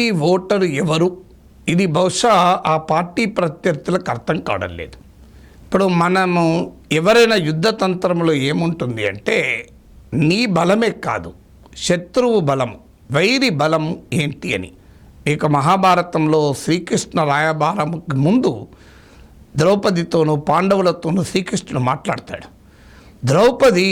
BJP voter ఎవరు? ఇది బహుశా ఆ పార్టీ ప్రత్యర్థులకు అర్థం కావడం లేదు. ఇప్పుడు మనము ఎవరైనా యుద్ధ తంత్రంలో ఏముంటుంది అంటే నీ బలమే కాదు శత్రువు బలం వైరి బలం ఏంటి అని. ఇక మహాభారతంలో శ్రీకృష్ణ రాయబారంకి ముందు ద్రౌపదితోనూ పాండవులతోనూ శ్రీకృష్ణుడు మాట్లాడతాడు. ద్రౌపది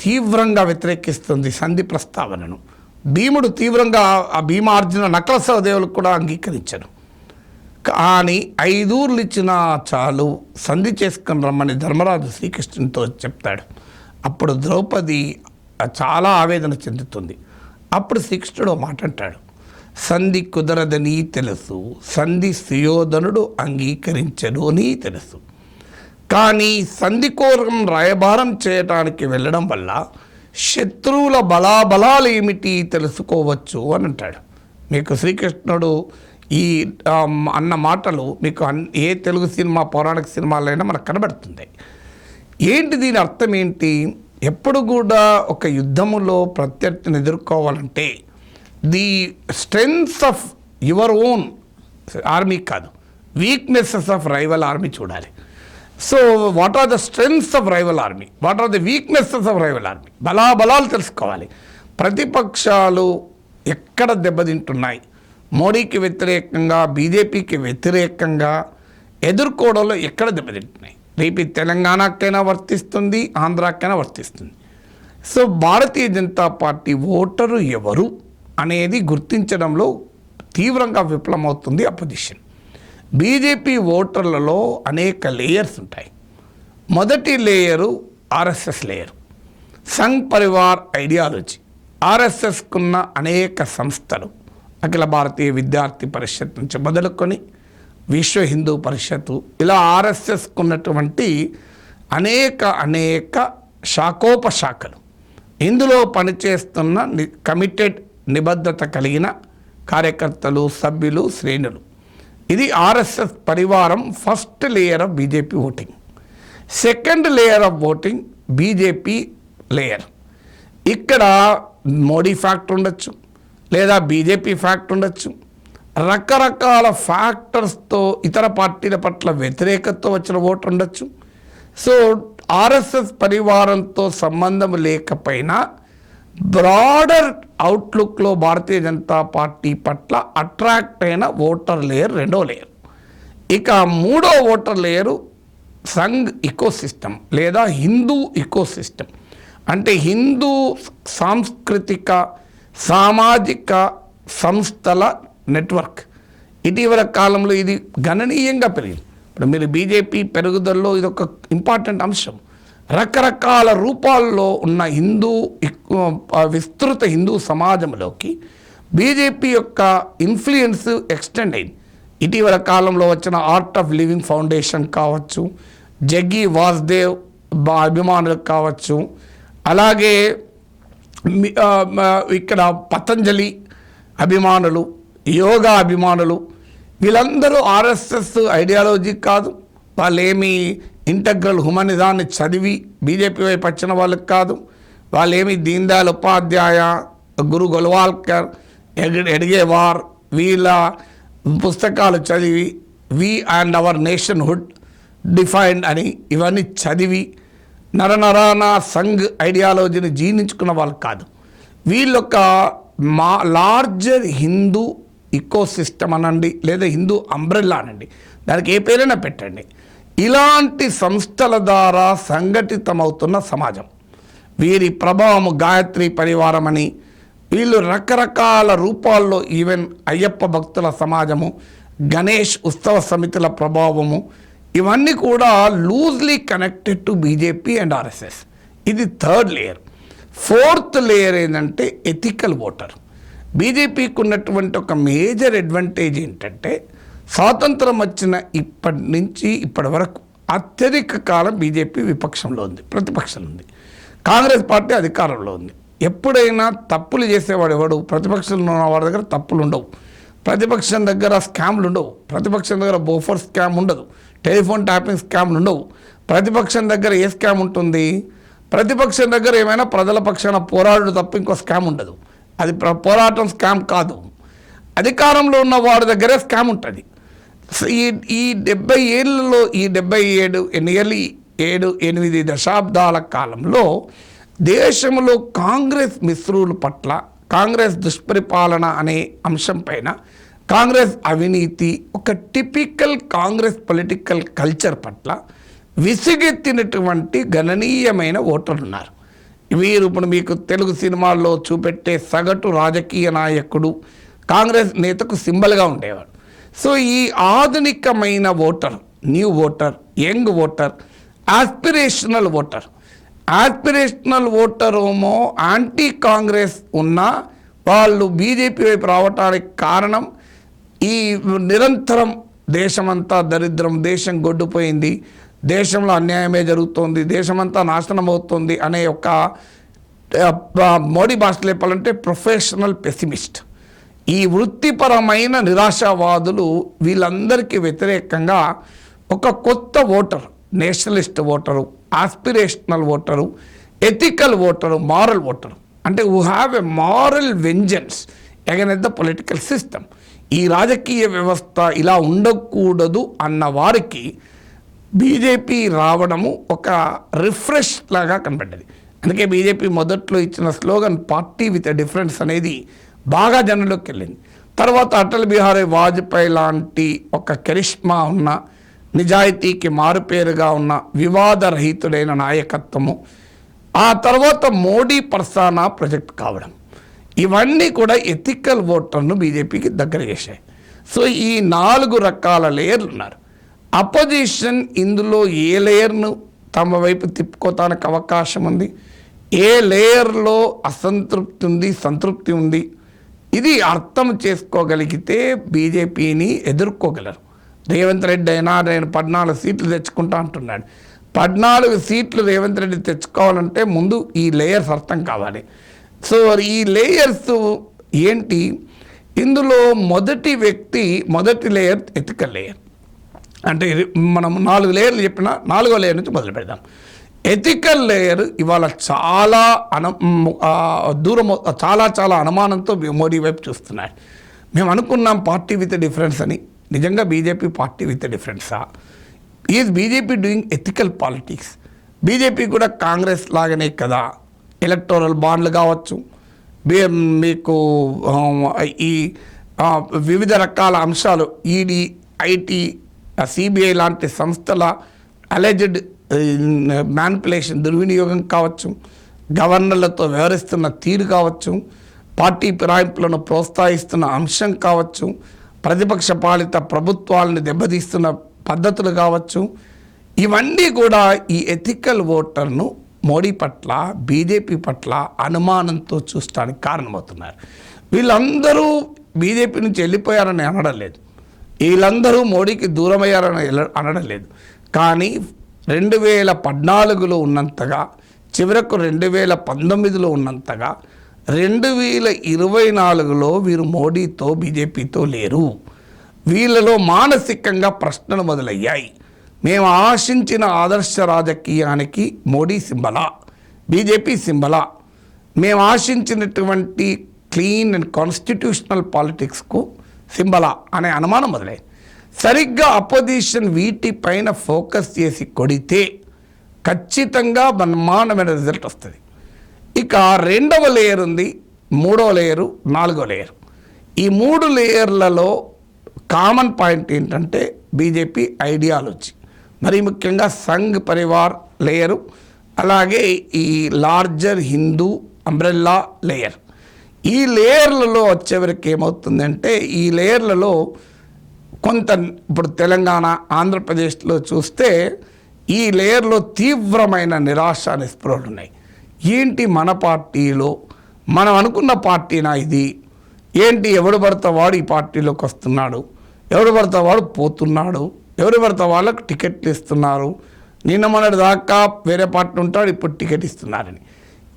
తీవ్రంగా వ్యతిరేకిస్తుంది సంధి ప్రస్తావనను. భీముడు తీవ్రంగా ఆ భీమార్జున నకల దేవులకు కూడా అంగీకరించాడు. కానీ ఐదూర్లు ఇచ్చినా చాలు సంధి చేసుకుని రమ్మని ధర్మరాజు శ్రీకృష్ణునితో చెప్తాడు. అప్పుడు ద్రౌపది చాలా ఆవేదన చెందుతుంది. అప్పుడు శ్రీకృష్ణుడు మాట అంటాడు. సంధి కుదరదని తెలుసు సంధి సుయోధనుడు అంగీకరించడు అని తెలుసు. కానీ సంధి కోరం రాయబారం చేయటానికి వెళ్ళడం వల్ల శత్రువుల బలాబలాలు ఏమిటి తెలుసుకోవచ్చు అని అంటాడు. మీకు శ్రీకృష్ణుడు ఈ అన్న మాటలు మీకు అన్- ఏ తెలుగు సినిమా పౌరాణిక సినిమాలైనా మనకు కనబడుతుంది ఏంటి దీని అర్థం ఏంటి? ఎప్పుడు కూడా ఒక యుద్ధములో ప్రత్యర్థిని ఎదుర్కోవాలంటే the strengths of your own army కాదు. వీక్నెసెస్ ఆఫ్ రైవల్ ఆర్మీ చూడాలి. So what are the strengths of rival army what are the weaknesses of rival army బలాబలాలు తెలుసుకోవాలి. ప్రతిపక్షాలు ఎక్కడ దెబ్బతింటున్నాయి? మోడీకి వ్యతిరేకంగా బీజేపీకి వ్యతిరేకంగా ఎదుర్కోవడంలో ఎక్కడ దెబ్బతింటున్నాయి? రేపు తెలంగాణకైనా వర్తిస్తుంది ఆంధ్రాకైనా వర్తిస్తుంది. So Bharatiya Janata party voter ఎవరు అనేది గుర్తించడంలో తీవ్రంగా విఫలమవుతుంది అపోజిషన్ బీజేపీ ఓటర్లలో అనేక లేయర్స్ ఉంటాయి. మొదటి layer RSS layer. Sangh Parivar ideology. ఆర్ఎస్ఎస్కున్న అనేక సంస్థలు అఖిల భారతీయ విద్యార్థి పరిషత్ నుంచి మొదలుకొని విశ్వ హిందూ పరిషత్తు ఇలా ఆర్ఎస్ఎస్కున్నటువంటి అనేక అనేక శాఖోపశాఖలు. ఇందులో పనిచేస్తున్న ని కమిటెడ్ నిబద్ధత కలిగిన కార్యకర్తలు సభ్యులు శ్రేణులు. ఇది ఆర్ఎస్ఎస్ పరివారం first layer of BJP voting second layer of voting BJP layer ఇక్కడ మోడీ ఫ్యాక్టర్ ఉండొచ్చు లేదా బీజేపీ ఫ్యాక్ట్ ఉండొచ్చు. రకరకాల ఫ్యాక్టర్స్తో ఇతర పార్టీల పట్ల వ్యతిరేకతతో వచ్చిన ఓటు ఉండొచ్చు. సో ఆర్ఎస్ఎస్ పరివారంతో సంబంధం లేకపోయినా బ్రాడర్ అవుట్లుక్లో భారతీయ జనతా పార్టీ పట్ల అట్రాక్ట్ అయిన ఓటర్ లేయర్ రెండో లేయర్. ఇక మూడో voter layer Sangh eco system లేదా హిందూ ఇకో సిస్టమ్ అంటే హిందూ సాంస్కృతిక సామాజిక సంస్థల నెట్వర్క్. ఇటీవల కాలంలో ఇది గణనీయంగా పెరిగింది. ఇప్పుడు మీరు బీజేపీ పెరుగుదలలో ఇది ఒక ఇంపార్టెంట్ అంశం. రకరకాల రూపాల్లో ఉన్న హిందూ విస్తృత హిందూ సమాజంలోకి బీజేపీ యొక్క ఇన్ఫ్లుయెన్స్ ఎక్స్టెండ్ అయింది. ఇటీవల కాలంలో వచ్చిన ఆర్ట్ ఆఫ్ లివింగ్ ఫౌండేషన్ కావచ్చు జగ్గి వాసుదేవ్ బా అభిమానులకు కావచ్చు అలాగే ఇక్కడ పతంజలి అభిమానులు యోగా అభిమానులు వీళ్ళందరూ ఆర్ఎస్ఎస్ ఐడియాలజీ కాదు వాళ్ళేమి ఇంటగ్రల్ హ్యుమనిజాన్ని చదివి బీజేపీ వైపు వచ్చిన వాళ్ళకి కాదు వాళ్ళేమి దీన్ దయాళ్ ఉపాధ్యాయ గురు గోల్వాల్కర్ ఎడిగే ఎడిగేవార్ వీళ్ళ పుస్తకాలు చదివి we and our nationhood defined అని ఇవన్నీ చదివి నరనరాన సంఘ్ ఐడియాలజీని జీర్ణించుకున్న వాళ్ళు కాదు. వీళ్ళొక్క మా లార్జర్ హిందూ ఇకో సిస్టమ్ అనండి లేదా హిందూ అంబ్రెల్లా అనండి. దానికి ఏ పేరైనా పెట్టండి. ఇలాంటి సంస్థల ద్వారా సంఘటితమవుతున్న సమాజం. వీరి ప్రభావము గాయత్రి పరివారం అని వీళ్ళు రకరకాల రూపాల్లో ఈవెన్ అయ్యప్ప భక్తుల సమాజము గణేష్ ఉత్సవ సమితుల ప్రభావము ఇవన్నీ కూడా loosely connected to BJP and RSS. ఇది థర్డ్ లేయర్. ఫోర్త్ లేయర్ ఏంటంటే ఎథికల్ ఓటర్. బీజేపీకి ఉన్నటువంటి ఒక మేజర్ అడ్వాంటేజ్ ఏంటంటే స్వాతంత్రం వచ్చిన ఇప్పటి నుంచి ఇప్పటి వరకు అత్యధిక కాలం బీజేపీ విపక్షంలో ఉంది ప్రతిపక్షంలో ఉంది. కాంగ్రెస్ పార్టీ అధికారంలో ఉంది. ఎప్పుడైనా తప్పులు చేసేవాడు ఎవడు? ప్రతిపక్షంలో ఉన్న వాడి దగ్గర తప్పులు ఉండవు. ప్రతిపక్షం దగ్గర స్కామ్లు ఉండవు. ప్రతిపక్షం దగ్గర బోఫర్ స్కామ్ ఉండదు. టెలిఫోన్ ట్యాపింగ్ స్కామ్లు ఉండవు. ప్రతిపక్షం దగ్గర ఏ స్కామ్ ఉంటుంది? ప్రతిపక్షం దగ్గర ఏమైనా ప్రజల పక్షాన పోరాడు తప్ప ఇంకో స్కామ్ ఉండదు. అది ప్ర- పోరాటం స్కామ్ కాదు. అధికారంలో ఉన్న వాడి దగ్గరే స్కామ్ ఉంటుంది. ఈ ఈ డెబ్బై ఏళ్ళలో ఈ డెబ్బై ఏడు నియర్లీ ఏడు ఎనిమిది దశాబ్దాల కాలంలో దేశంలో కాంగ్రెస్ మిశ్రుల పట్ల కాంగ్రెస్ దుష్పరిపాలన అనే అంశం పైన కాంగ్రెస్ అవినీతి ఒక టిపికల్ కాంగ్రెస్ పొలిటికల్ కల్చర్ పట్ల విసిగెత్తినటువంటి గణనీయమైన ఓటర్లు ఉన్నారు వీరు ఇప్పుడు మీకు తెలుగు సినిమాల్లో చూపెట్టే సగటు రాజకీయ నాయకుడు కాంగ్రెస్ నేతకు సింబల్గా ఉండేవాడు. సో ఈ ఆధునికమైన voter new voter young voter aspirational voter. Aspirational ఓటరేమో anti Congress ఉన్నా వాళ్ళు బీజేపీ వైపు రావటానికి కారణం ఈ నిరంతరం దేశమంతా దరిద్రం దేశం గొడ్డుపోయింది దేశంలో అన్యాయమే జరుగుతోంది దేశమంతా నాశనం అవుతుంది అనే ఒక మోడీ భాషలో చెప్పాలంటే ప్రొఫెషనల్ పెసిమిస్ట్. ఈ వృత్తిపరమైన నిరాశావాదులు వీళ్ళందరికీ వ్యతిరేకంగా ఒక కొత్త voter nationalist voter aspirational voter ethical voter moral voter. అంటే who have a moral vengeance against the political system ఈ రాజకీయ వ్యవస్థ ఇలా ఉండకూడదు అన్న వారికి బీజేపీ రావడము ఒక రిఫ్రెష్ లాగా కనబడ్డది. అందుకే బీజేపీ మొదట్లో ఇచ్చిన slogan party with a difference అనేది బాగా జనంలోకి వెళ్ళింది. తర్వాత అటల్ బిహారీ వాజ్పేయి లాంటి ఒక కరిష్మా ఉన్న నిజాయితీకి మారుపేరుగా ఉన్న వివాదరహితుడైన నాయకత్వము. ఆ తర్వాత మోడీ పర్సానా ప్రొజెక్ట్ కావడం. ఇవన్నీ కూడా ఎథికల్ ఓటర్ను బీజేపీకి దగ్గర చేశాయి. సో ఈ నాలుగు రకాల లేయర్లు ఉన్నారు. అపోజిషన్ ఇందులో ఏ లేయర్ను తమ వైపు తిప్పుకోటానికి అవకాశం ఉంది? ఏ లేయర్లో అసంతృప్తి ఉంది సంతృప్తి ఉంది? ఇది అర్థం చేసుకోగలిగితే బీజేపీని ఎదుర్కోగలరు. రేవంత్ రెడ్డి అయినా నేను పద్నాలుగు సీట్లు తెచ్చుకుంటా అంటున్నాడు. పద్నాలుగు సీట్లు రేవంత్ రెడ్డి తెచ్చుకోవాలంటే ముందు ఈ లేయర్స్ అర్థం కావాలి. సో ఈ లేయర్స్ ఏంటి? ఇందులో మొదటి వ్యక్తి మొదటి లేయర్ ఎథికల్ లేయర్. అంటే ఇది మనం నాలుగు లేయర్లు చెప్పిన నాలుగో లేయర్ నుంచి మొదలు పెడదాం ఎథికల్ లేయర్ ఇవాళ చాలా అన దూరం చాలా చాలా అనుమానంతో మోడీ వైపు చూస్తున్నాడు. మేము అనుకున్నాం పార్టీ విత్ డిఫరెన్స్ అని. నిజంగా BJP party with డిఫరెన్సా is BJP doing ethical politics BJP కూడా కాంగ్రెస్ లాగానే కదా? ఎలక్టోరల్ బాండ్లు కావచ్చు. మీకు ఈ వివిధ రకాల అంశాలు ఈడీ ఐటీ సిబిఐ లాంటి సంస్థల అలెజ్డ్ మ్యానిపులేషన్ దుర్వినియోగం కావచ్చు గవర్నర్లతో వ్యవహరిస్తున్న తీరు కావచ్చు పార్టీ ఫిరాయింపులను ప్రోత్సహిస్తున్న అంశం కావచ్చు ప్రతిపక్ష పాలిత ప్రభుత్వాలను దెబ్బతీస్తున్న పద్ధతులు కావచ్చు ఇవన్నీ కూడా ఈ ఎథికల్ ఓటర్ను మోడీ పట్ల బీజేపీ పట్ల అనుమానంతో చూడటానికి కారణమవుతున్నారు. వీళ్ళందరూ బీజేపీ నుంచి వెళ్ళిపోయారని అనడం లేదు. వీళ్ళందరూ మోడీకి దూరమయ్యారని అనడం లేదు. కానీ రెండు వేల పద్నాలుగులో ఉన్నంతగా చివరకు రెండు వేల పంతొమ్మిదిలో ఉన్నంతగా రెండు వేల ఇరవై నాలుగులో వీరు మోడీతో బీజేపీతో లేరు. వీళ్ళలో మానసికంగా ప్రశ్నలు మొదలయ్యాయి. మేము ఆశించిన ఆదర్శ రాజకీయానికి మోడీ సింబలా బీజేపీ సింబలా. మేము ఆశించినటువంటి క్లీన్ అండ్ కాన్స్టిట్యూషనల్ పాలిటిక్స్కు సింబలా అనే అనుమానం మొదలైంది. సరిగ్గా అపోజిషన్ వీటిపైన ఫోకస్ చేసి కొడితే ఖచ్చితంగా బ్రహ్మాండమైన రిజల్ట్ వస్తుంది. ఇక రెండవ లేయర్ ఉంది మూడవ లేయరు నాలుగో లేయర్ ఈ మూడు లేయర్లలో కామన్ పాయింట్ ఏంటంటే బీజేపీ ఐడియాలజీ మరి ముఖ్యంగా సంఘ్ పరివార్ లేయరు అలాగే ఈ లార్జర్ హిందూ అంబ్రెల్లా లేయర్ ఈ లేయర్లలో వచ్చేవరకు ఏమవుతుందంటే ఈ లేయర్లలో కొంత ఇప్పుడు తెలంగాణ ఆంధ్రప్రదేశ్లో చూస్తే ఈ లేయర్లో తీవ్రమైన నిరాశ నిస్పృహలు ఉన్నాయి. ఏంటి మన పార్టీలో? మనం అనుకున్న పార్టీనా ఇది? ఏంటి ఎవడు పడితే వాడు ఈ పార్టీలోకి వస్తున్నాడు? ఎవడు పడితే వాడు పోతున్నాడు? ఎవరు పడితే వాళ్ళకు టికెట్లు ఇస్తున్నారు? నిన్న మొన్నటి దాకా వేరే పార్టీ ఉంటాడు ఇప్పుడు టికెట్ ఇస్తున్నారని.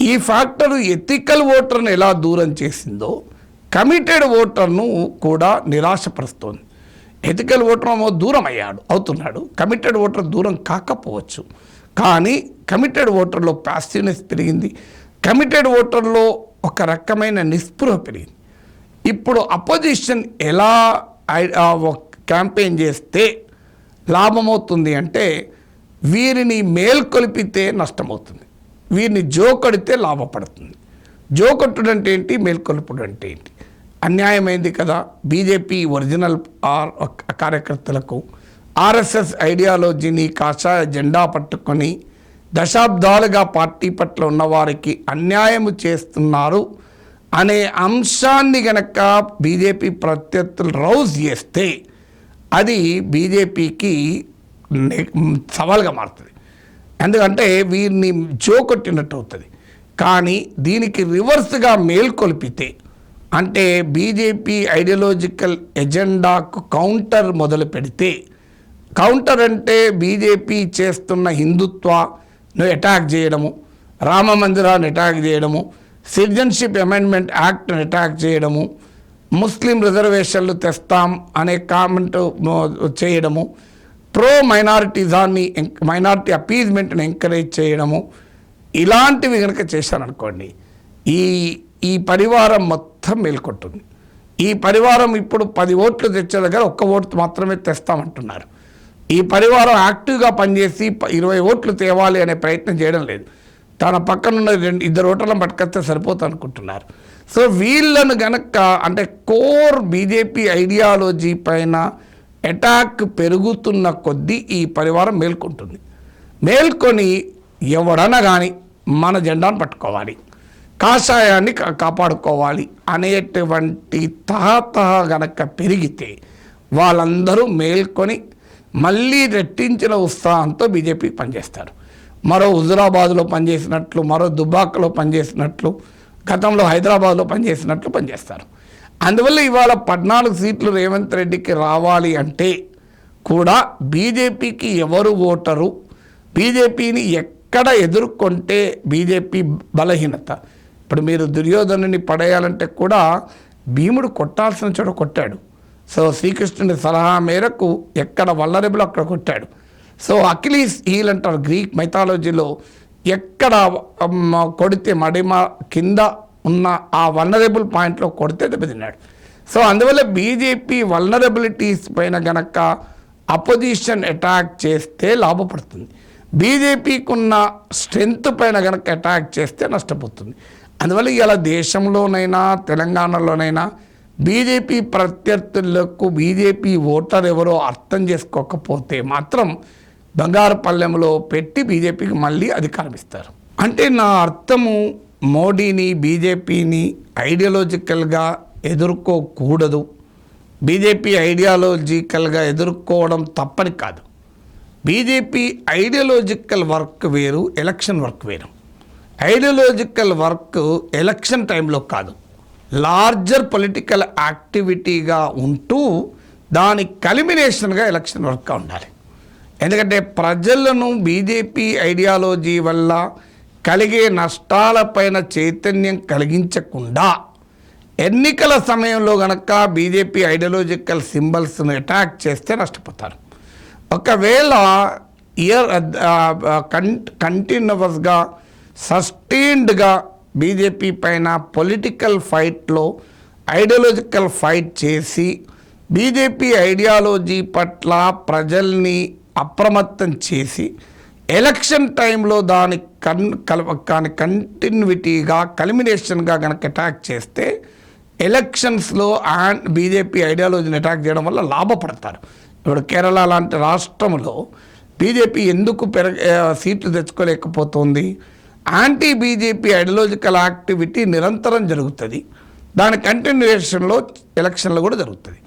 ఈ ఫ్యాక్టర్ ఎథికల్ ఓటర్ను ఎలా దూరం చేసిందో కమిటెడ్ ఓటర్ను కూడా నిరాశపరుస్తోంది. ఎథికల్ ఓటర్ ఏమో దూరం అయ్యాడు అవుతున్నాడు. కమిటెడ్ ఓటర్ దూరం కాకపోవచ్చు. కానీ కమిటెడ్ ఓటర్లో ప్యాసివ్నెస్ పెరిగింది. కమిటెడ్ ఓటర్లో ఒక రకమైన నిస్పృహ పెరిగింది. ఇప్పుడు అపోజిషన్ ఎలా ఐ- క్యాంపెయిన్ చేస్తే లాభమవుతుంది అంటే వీరిని మేల్కొలిపితే నష్టమవుతుంది. వీరిని జోకడితే లాభపడుతుంది. జోకొట్టుడు అంటే ఏంటి? మేల్కొలుపుడు అంటే ఏంటి? అన్యాయమైంది కదా. బీజేపీ ఒరిజినల్ ఆర్ కార్యకర్తలకు ఆర్ఎస్ఎస్ ఐడియాలజీని కాషాయ జెండా పట్టుకొని దశాబ్దాలుగా పార్టీ పట్ల ఉన్నవారికి అన్యాయము చేస్తున్నారు అనే అంశాన్ని గనక బీజేపీ ప్రత్యర్థులు రౌజ్ చేస్తే అది బీజేపీకి సవాల్గా మారుతుంది. ఎందుకంటే వీరిని జోకొట్టినట్టు అవుతుంది. కానీ దీనికి రివర్స్గా మేల్కొల్పితే అంటే బీజేపీ ఐడియాలజికల్ ఎజెండాకు కౌంటర్ మొదలు పెడితే కౌంటర్ అంటే బీజేపీ చేస్తున్న హిందుత్వను అటాక్ చేయడము రామ మందిరాన్ని అటాక్ చేయడము సిటిజన్షిప్ అమెండ్మెంట్ యాక్ట్ని అటాక్ చేయడము ముస్లిం రిజర్వేషన్లు తెస్తాం అనే కామెంట్ చేయడము ప్రో మైనారిటీజాన్ని మైనారిటీ అపీజ్మెంట్ని ఎంకరేజ్ చేయడము ఇలాంటివి కనుక చేశారనుకోండి ఈ ఈ పరివారం మొత్తం మేల్కొంటుంది ఈ పరివారం ఇప్పుడు పది ఓట్లు తెచ్చే దగ్గర ఒక్క ఓటు మాత్రమే తెస్తామంటున్నారు. ఈ పరివారం యాక్టివ్గా పనిచేసి ఇరవై ఓట్లు తేవాలి అనే ప్రయత్నం చేయడం లేదు. తన పక్కనున్న రెండు ఇద్దరు ఓట్లను పట్టుకొస్తే సరిపోతుంది అనుకుంటున్నారు సో వీళ్ళను గనక అంటే కోర్ బీజేపీ ఐడియాలజీ పైన అటాక్ పెరుగుతున్న కొద్దీ ఈ పరివారం మేల్కొంటుంది. మేల్కొని ఎవడన్నా కానీ మన జెండాను పట్టుకోవాలి. కాషాయాన్ని కాపాడుకోవాలి. అనేటువంటి తహతహ గనక పెరిగితే వాళ్ళందరూ మేల్కొని మళ్ళీ రెట్టించిన ఉత్సాహంతో బీజేపీ పనిచేస్తారు. మరో హుజురాబాద్లో పనిచేసినట్లు మరో దుబాక్లో పనిచేసినట్లు గతంలో హైదరాబాద్లో పనిచేసినట్లు పనిచేస్తారు. అందువల్ల ఇవాళ పద్నాలుగు సీట్లు రేవంత్ రెడ్డికి రావాలి అంటే కూడా బీజేపీకి ఎవరు ఓటరు? బీజేపీని ఎక్కడ ఎదుర్కొంటే బీజేపీ బలహీనత? ఇప్పుడు మీరు దుర్యోధనుని పడేయాలంటే కూడా భీముడు కొట్టాల్సిన చోట కొట్టాడు. సో శ్రీకృష్ణుని సలహా మేరకు ఎక్కడ వల్లరెబుల్ అక్కడ కొట్టాడు. సో అఖిలీస్ హీల్ అంటారు గ్రీక్ మైథాలజీలో ఎక్కడ కొడితే మడిమ కింద ఉన్న ఆ వల్నరబుల్ పాయింట్లో కొడితే దెబ్బతిన్నాడు. సో అందువల్ల బీజేపీ వల్నరబిలిటీస్ పైన గనక అపోజిషన్ అటాక్ చేస్తే లాభపడుతుంది. బీజేపీకి ఉన్న స్ట్రెంగ్త్ పైన గనక అటాక్ చేస్తే నష్టపోతుంది. అందువల్ల ఇలా దేశంలోనైనా తెలంగాణలోనైనా బీజేపీ ప్రత్యర్థులకు బీజేపీ ఓటర్ ఎవరో అర్థం చేసుకోకపోతే మాత్రం బంగారు పల్లెంలో పెట్టి బీజేపీకి మళ్ళీ అధికారం ఇస్తారు. అంటే నా అర్థము మోడీని బీజేపీని ఐడియాలజికల్గా ఎదుర్కోకూడదు. బీజేపీ ఐడియాలజికల్గా ఎదుర్కోవడం తప్పని కాదు. బీజేపీ ఐడియాలజికల్ వర్క్ వేరు ఎలక్షన్ వర్క్ వేరు. ఐడియాలజికల్ వర్క్ ఎలక్షన్ టైంలో కాదు. లార్జర్ పొలిటికల్ యాక్టివిటీగా ఉంటూ దాని కలిమినేషన్గా ఎలక్షన్ వర్క్గా ఉండాలి. ఎందుకంటే ప్రజలను బీజేపీ ఐడియాలజీ వల్ల కలిగే నష్టాలపైన చైతన్యం కలిగించకుండా ఎన్నికల సమయంలో గనక బీజేపీ ఐడియాలజికల్ సింబల్స్ను అటాక్ చేస్తే నష్టపోతారు. ఒకవేళ ఇయర్ కన్ కంటిన్యూస్గా సస్టైన్డ్గా బీజేపీ పైన పొలిటికల్ ఫైట్లో ఐడియాలజికల్ ఫైట్ చేసి బీజేపీ ఐడియాలజీ పట్ల ప్రజల్ని అప్రమత్తం చేసి ఎలక్షన్ టైంలో దాని కన్ కల దాని కంటిన్యూటీగా కల్మినేషన్గా కనుక అటాక్ చేస్తే ఎలక్షన్స్లో అండ్ బీజేపీ ఐడియాలజీని అటాక్ చేయడం వల్ల లాభపడతారు. ఇప్పుడు కేరళ లాంటి రాష్ట్రంలో బీజేపీ ఎందుకు పెరగ సీట్లు తెచ్చుకోలేకపోతుంది? యాంటీ బీజేపీ ఐడియాలజికల్ యాక్టివిటీ నిరంతరం జరుగుతుంది. దాని కంటిన్యూషన్లో ఎలక్షన్లు కూడా జరుగుతుంది.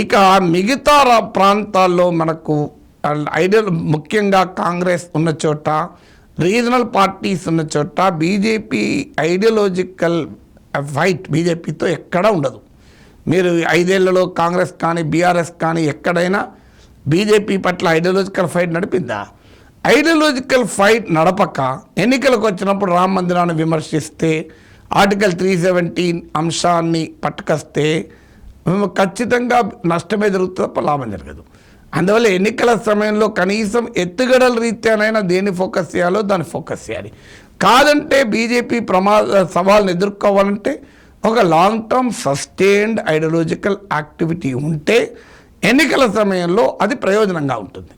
ఇక మిగతా రా- ప్రాంతాల్లో మనకు ఐడియల్ ముఖ్యంగా కాంగ్రెస్ ఉన్న చోట రీజనల్ పార్టీస్ ఉన్న చోట బీజేపీ ఐడియాలజికల్ ఫైట్ బీజేపీతో ఎక్కడా ఉండదు. మీరు ఐదేళ్ళలో కాంగ్రెస్ కానీ బీఆర్ఎస్ కానీ ఎక్కడైనా బీజేపీ పట్ల ఐడియాలజికల్ ఫైట్ నడిపిందా? ఐడియలాజికల్ ఫైట్ నడపక ఎన్నికలకు వచ్చినప్పుడు రామ మందిరాన్ని విమర్శిస్తే ఆర్టికల్ త్రీ సెవెంటీన్ అంశాన్ని పట్టుకొస్తే మేము ఖచ్చితంగా నష్టమే జరుగుతుంది తప్ప లాభం జరగదు. అందువల్ల ఎన్నికల సమయంలో కనీసం ఎత్తుగడల రీత్యానైనా దేన్ని ఫోకస్ చేయాలో దాన్ని ఫోకస్ చేయాలి. కాదంటే బీజేపీ ప్రమాద సవాల్ని ఎదుర్కోవాలంటే ఒక long term sustained ideological activity ఉంటే ఎన్నికల సమయంలో అది ప్రయోజనంగా ఉంటుంది.